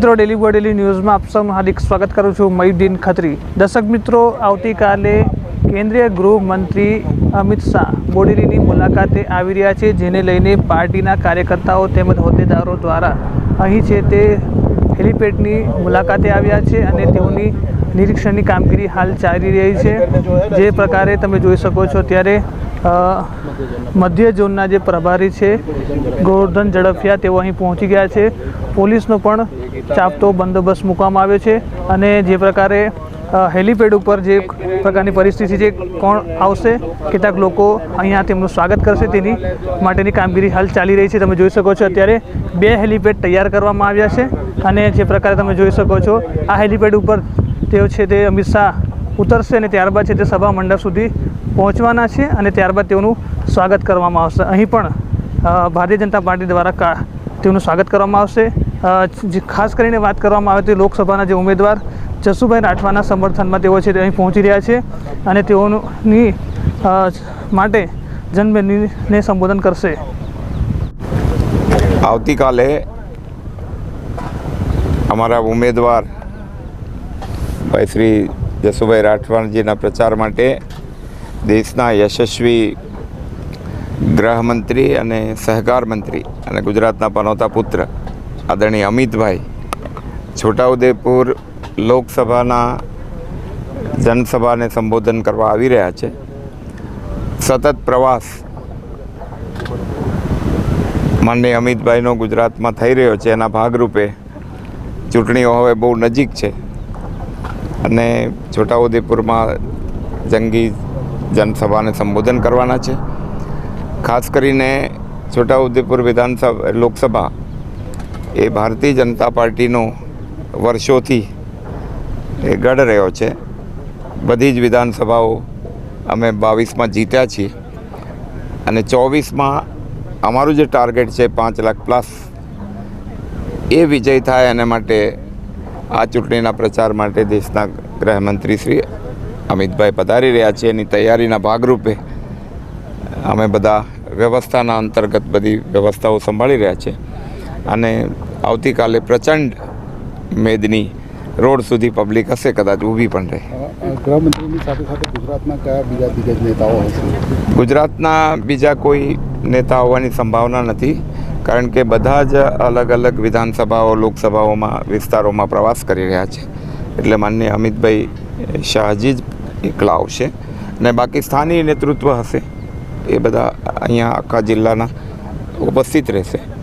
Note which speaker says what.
Speaker 1: મિત્રો ડેલી બોડેલી ન્યૂઝમાં આપ સૌનું હાર્દિક સ્વાગત કરું છું. મયુદ્દીન ખત્રી. દર્શક મિત્રો, આવતીકાલે કેન્દ્રીય ગૃહમંત્રી અમિત શાહ બોડેલીની મુલાકાતે આવી રહ્યા છે, જેને લઈને પાર્ટીના કાર્યકર્તાઓ તેમજ હોદ્દેદારો દ્વારા અહીં છે તે હેલિપેડની મુલાકાતે આવ્યા છે અને તેઓની નિરીક્ષણની કામગીરી હાલ ચાલી રહી છે. જે પ્રકારે તમે જોઈ શકો છો, ત્યારે મધ્ય ઝોનના જે પ્રભારી છે, ગોવર્ધન ઝડફિયા, તેઓ અહીં પહોંચી ગયા છે. પોલીસનો પણ ચાપતો બંદોબસ્ત મૂકવામાં આવ્યો છે અને જે પ્રકારે હેલિપેડ ઉપર જે પ્રકારની પરિસ્થિતિ છે, કોણ આવશે? કેટલાક લોકો અહીંયા તેમનું સ્વાગત કરશે. તેની માટેની કામગીરી હાલ ચાલી રહી છે. તમે જોઈ શકો છો અત્યારે બે હેલિપેડ તૈયાર કરવામાં આવ્યા છે અને જે પ્રકારે તમે જોઈ શકો છો, આ હેલિપેડ ઉપર તેઓ છે તે અમિત શાહ ઉતરશે અને ત્યારબાદ છે તે સભા મંડપ સુધી પહોંચવાના છે અને ત્યારબાદ તેઓનું સ્વાગત કરવામાં આવશે. અહીં પણ ભારતીય જનતા પાર્ટી દ્વારા તેઓનું સ્વાગત કરવામાં આવશે. ખાસ કરીને વાત કરવામાં આવે તો લોકસભાના જે ઉમેદવાર જસુભાઈ રાઠવાના સમર્થનમાં તેઓ છે અહીં પહોંચી રહ્યા છે અને તેઓની માટે જનમેદનીને સંબોધન કરશે.
Speaker 2: આવતીકાલે અમારા ઉમેદવાર ભાઈ શ્રી જસુભાઈ રાઠવાણજીના પ્રચાર માટે દેશના યશસ્વી ગૃહમંત્રી અને સહકાર મંત્રી અને ગુજરાતના પનોતા પુત્ર આદરણીય અમિતભાઈ, છોટાઉદેપુર લોકસભાના જનસભાને સંબોધન કરવા આવી રહ્યા છે. સતત પ્રવાસ માનનીય અમિતભાઈનો ગુજરાતમાં થઈ રહ્યો છે. એના ભાગરૂપે ચૂંટણીઓ હવે બહુ નજીક છે અને છોટાઉદેપુરમાં જંગી જનસભાને સંબોધન કરવાના છે. ખાસ કરીને છોટાઉદેપુર વિધાનસભા, લોકસભા એ ભારતીય જનતા પાર્ટીનો વર્ષોથી એ ગઢ રહ્યો છે. બધી જ વિધાનસભાઓ અમે બાવીસમાં જીત્યા છીએ અને ચોવીસમાં અમારું જે ટાર્ગેટ છે પાંચ લાખ પ્લસ એ વિજય થાય એના માટે આ ચૂંટણીના પ્રચાર માટે દેશના ગૃહમંત્રી શ્રી અમિતભાઈ પધારી રહ્યા છે એની તૈયારીના ભાગરૂપે. અમે બધા વ્યવસ્થાના અંતર્ગત બધી વ્યવસ્થાઓ સંભાળી રહ્યા છે. અને આવતીકાલે પ્રચંડ મેદની રોડ સુધી પબ્લિક હશે કદાચ ઊભી પણ રહે.
Speaker 3: ગૃહમંત્રીની સાથે સાથે ગુજરાતના કયા બીજા દિગ્ગજ નેતાઓ હશે?
Speaker 2: ગુજરાતના બીજા કોઈ નેતા હોવાની સંભાવના નથી કારણ કે બધા જ અલગ અલગ વિધાનસભાઓ લોકસભાઓમાં વિસ્તારોમાં પ્રવાસ કરી રહ્યા છે. એટલે માન્ય અમિતભાઈ શાહજી જ એકલા આવશે. અને બાકી સ્થાનિક નેતૃત્વ હશે. એ બધા અહીંયા આખા જિલ્લાના ઉપસ્થિત રહેશે.